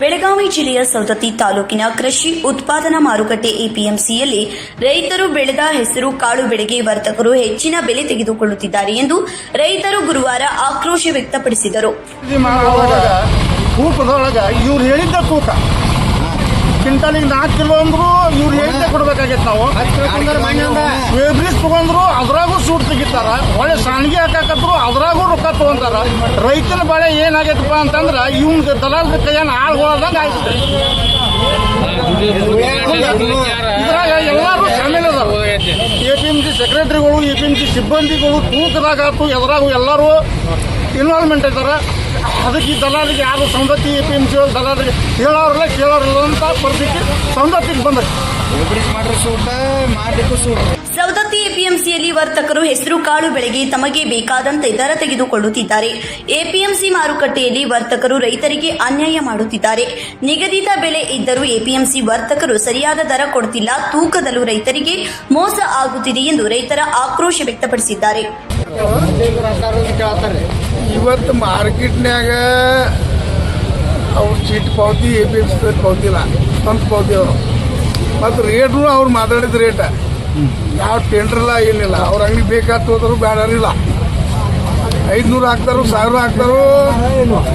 ಬೆಳಗಾವಿ ಜಿಲ್ಲೆಯ ಸೌದತ್ತಿ ತಾಲೂಕಿನ ಕೃಷಿ ಉತ್ಪಾದನಾ ಮಾರುಕಟ್ಟೆ ಎಪಿಎಂಸಿಯಲ್ಲಿ ರೈತರು ಬೆಳೆದ ಹೆಸರು ಕಾಳು ಬೆಳೆಗೆ ವರ್ತಕರು ಹೆಚ್ಚಿನ ಬೆಲೆ ತೆಗೆದುಕೊಳ್ಳುತ್ತಿದ್ದಾರೆ ಎಂದು ರೈತರು ಗುರುವಾರ ಆಕ್ರೋಶ ವ್ಯಕ್ತಪಡಿಸಿದರು. ಇವ್ರು ಹೇಳಿದ್ದ ತೂಕ ನಾಲ್ಕು ಕಿಲೋ ಅಂದ್ರು ಇವ್ರು ಹೇಳಿದ್ದೆ ನಾವು ವೇಬ್ರಿಸ್ ತಗೊಂಡ್ರು ಅದ್ರಾಗೂ ಸೂಟ್ ತೆಗಿತಾರ. ಒಳ್ಳೆ ಸಾಣಿಗೆ ಹಾಕಾಕತ್ರು ಅದ್ರಾಗೂ ರೊಕ್ಕ ತಗೊಂತಾರ ರೈತನ ಬಾಳೆ ಏನಾಗೈತಪ್ಪ ಅಂತಂದ್ರ ಇವ್ನ ದಲಾಲ್ ಕೈಯನ್ನ ಆಳ್ಗೊಳ್ದಂಗೆ ಆಯ್ತು ಇದ್ರಾಗ ಎಲ್ಲರೂ ಶಾಮೀಲ್ ಅದಾರ. ಎ ಪಿ ಎಂ ಸಿ ಸೆಕ್ರೆಟರಿಗಳು ಎ ಪಿ ಎಂ ಸಿ ಸಿಬ್ಬಂದಿಗಳು ತೂಕದಾಗ ಆತು ಎದ್ರಾಗು ಎಲ್ಲರೂ ಇನ್ವಾಲ್ವ್ಮೆಂಟ್ ಇದ್ದಾರೆ ಅದಕ್ಕೆ ಈ ದಲಾಲಿಗೆ ಯಾರು Saundatti A P M C ದಲಾಲಿಗೆ ಹೇಳೋರಲ್ಲ ಕೇಳೋರಲ್ಲ ಅಂತ ಪರಿಸ್ಥಿತಿ ಸೌಂದತ್ತಿಗೆ ಬಂದೈತೆ. ಸೌದತ್ತಿ ಎಪಿಎಂಸಿಯಲ್ಲಿ ವರ್ತಕರು ಹೆಸರು ಕಾಳು ಬೆಳೆಗೆ ತಮಗೆ ಬೇಕಾದಂತೆ ದರ ತೆಗೆದುಕೊಳ್ಳುತ್ತಿದ್ದಾರೆ. ಎಪಿಎಂಸಿ ಮಾರುಕಟ್ಟೆಯಲ್ಲಿ ವರ್ತಕರು ರೈತರಿಗೆ ಅನ್ಯಾಯ ಮಾಡುತ್ತಿದ್ದಾರೆ. ನಿಗದಿತ ಬೆಲೆ ಇದ್ದರೂ ಎಪಿಎಂಸಿ ವರ್ತಕರು ಸರಿಯಾದ ದರ ಕೊಡುತ್ತಿಲ್ಲ ತೂಕದಲ್ಲೂ ರೈತರಿಗೆ ಮೋಸ ಆಗುತ್ತಿದೆ ಎಂದು ರೈತರ ಆಕ್ರೋಶ ವ್ಯಕ್ತಪಡಿಸಿದ್ದಾರೆ. ಇವತ್ತು ಮಾರ್ಕೆಟ್ನಾಗ ಅವ್ರು ಚೀಟ್ ಪಾವತಿ ಎ ಪಿ ಎಂ ಸಿ ಪಾವತಿ ಇಲ್ಲ. ಸ್ವಂತ ಪಾವತಿ ಅವರು. ಮತ್ತು ರೇಟ್ನು ಅವ್ರು ಮಾತಾಡಿದ ರೇಟ ಯಾವ ಟೆಂಡರ್ ಇಲ್ಲ ಏನಿಲ್ಲ. ಅವ್ರ ಅಂಗಡಿ ಬೇಕಾತು ಹೋದ್ರು ಬೇಡರಿಲ್ಲ ಐದುನೂರು ಹಾಕ್ತಾರೋ ಸಾವಿರ ಹಾಕ್ತಾರೋ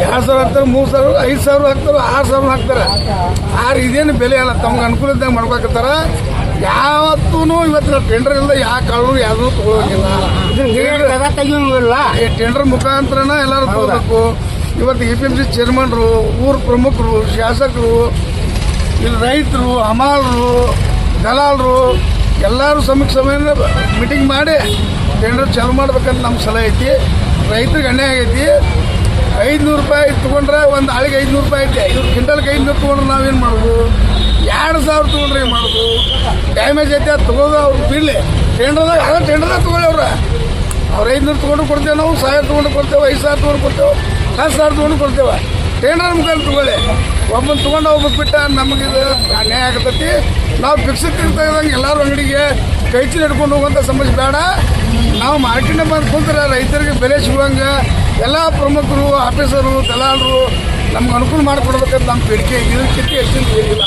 ಎರಡು ಸಾವಿರ ಹಾಕ್ತಾರೆ ಮೂರು ಸಾವಿರ ಐದು ಸಾವಿರ ಹಾಕ್ತಾರೋ ಆರು ಸಾವಿರ ಹಾಕ್ತಾರೆ. ಆರು ಇದೇನು ಬೆಲೆ ಅಲ್ಲ. ತಮ್ಗೆ ಅನುಕೂಲ ಇದ್ದಂಗೆ ಮಾಡ್ಬೇಕತ್ತಾರ ಯಾವತ್ತೂ ಇವತ್ತು ಟೆಂಡರ್ ಇಲ್ಲದೆ ಯಾವ ಕಾಳು ಯಾವುದೂ ತಗೊಳಂಗಿಲ್ಲ. ಈ ಟೆಂಡರ್ ಮುಖಾಂತರನ ಎಲ್ಲರೂ ತಗೋಬೇಕು. ಇವತ್ತು ಎ ಪಿ ಎಂ ಸಿ ಚೇರ್ಮನ್ರು ಊರು ಪ್ರಮುಖರು ಶಾಸಕರು ಇಲ್ಲಿ ರೈತರು ಹಮಾಲರು ದಲಾಲರು, ಎಲ್ಲರೂ ಸಮೀಕ್ಷೆ ಸಮಯ ಮೀಟಿಂಗ್ ಮಾಡಿ ಟೆಂಡರ್ ಚಾಲು ಮಾಡ್ಬೇಕಂತ ನಮ್ಮ ಸಲಹೆ ಐತಿ. ರೈತರಿಗೆ ಅನ್ಯಾಯ ಆಗೈತಿ. ಐದುನೂರು ರೂಪಾಯಿ ತೊಗೊಂಡ್ರೆ ಒಂದು ಆಳಿಗೆ ಐದುನೂರು ರೂಪಾಯಿ ಐತಿ. ಐದು ಕ್ವಿಂಟಲ್ಗೆ ಐದುನೂರು ತೊಗೊಂಡ್ರೆ ನಾವೇನು ಮಾಡೋದು? ಎರಡು ಸಾವಿರ ತೊಗೊಂಡ್ರೆ ಏನು ಮಾಡೋದು? ಡ್ಯಾಮೇಜ್ ಐತೆ, ಅದು ತೊಗೋದು ಅವ್ರು ಬಿಡಲಿ ಟೆಂಡರ್ದಾಗ ಅದೇ ಟೆಂಡರ್ದಾಗ ತೊಗೊಳ್ಳಿ ಅವ್ರ. ಅವ್ರು ಐದುನೂರು ತೊಗೊಂಡು ಕೊಡ್ತೇವೆ ನಾವು, ಸಾವಿರ ತೊಗೊಂಡು ಕೊಡ್ತೇವೆ, ಐದು ಸಾವಿರ ತೊಗೊಂಡು ಕೊಡ್ತೇವೆ, ಹತ್ತು ಸಾವಿರ ತೊಗೊಂಡು ಕೊಡ್ತೇವೆ. ಟೆಂಡರ್ ಮುಖಾಂತರ ತಗೊಳ್ಳಿ. ಒಬ್ಬನ ತಗೊಂಡು ಹೋಗ್ಬೇಕು ಬಿಟ್ಟ ನಮಗೆ ಇದು ಅನ್ಯಾಯ ಆಗತೈತಿ. ನಾವು ಫಿಕ್ಸಡ್ ತೆಗೆದಂಗೆ ಎಲ್ಲರೂ ಅಂಗಡಿಗೆ ಕೈ ಚೀಲ ಹಿಡ್ಕೊಂಡು ಹೋಗುವಂಥ ಸಮಸ್ಯೆ ಬೇಡ. ನಾವು ಮಾರ್ಕೆಟ್ನ ಬಂದು ಕುಂತ್ರೆ ರೈತರಿಗೆ ಬೆಲೆ ಸಿಗುವಂಗೆ ಎಲ್ಲ ಪ್ರಮುಖರು, ಆಫೀಸರು, ದಲಾಲರು ನಮ್ಗೆ ಅನುಕೂಲ ಮಾಡಿಕೊಡ್ಬೇಕಂತ ನಮ್ಮ ಬೇಡಿಕೆ ಇದಕ್ಕಿಂತ ಹೆಚ್ಚಿನ ಏನಿಲ್ಲ.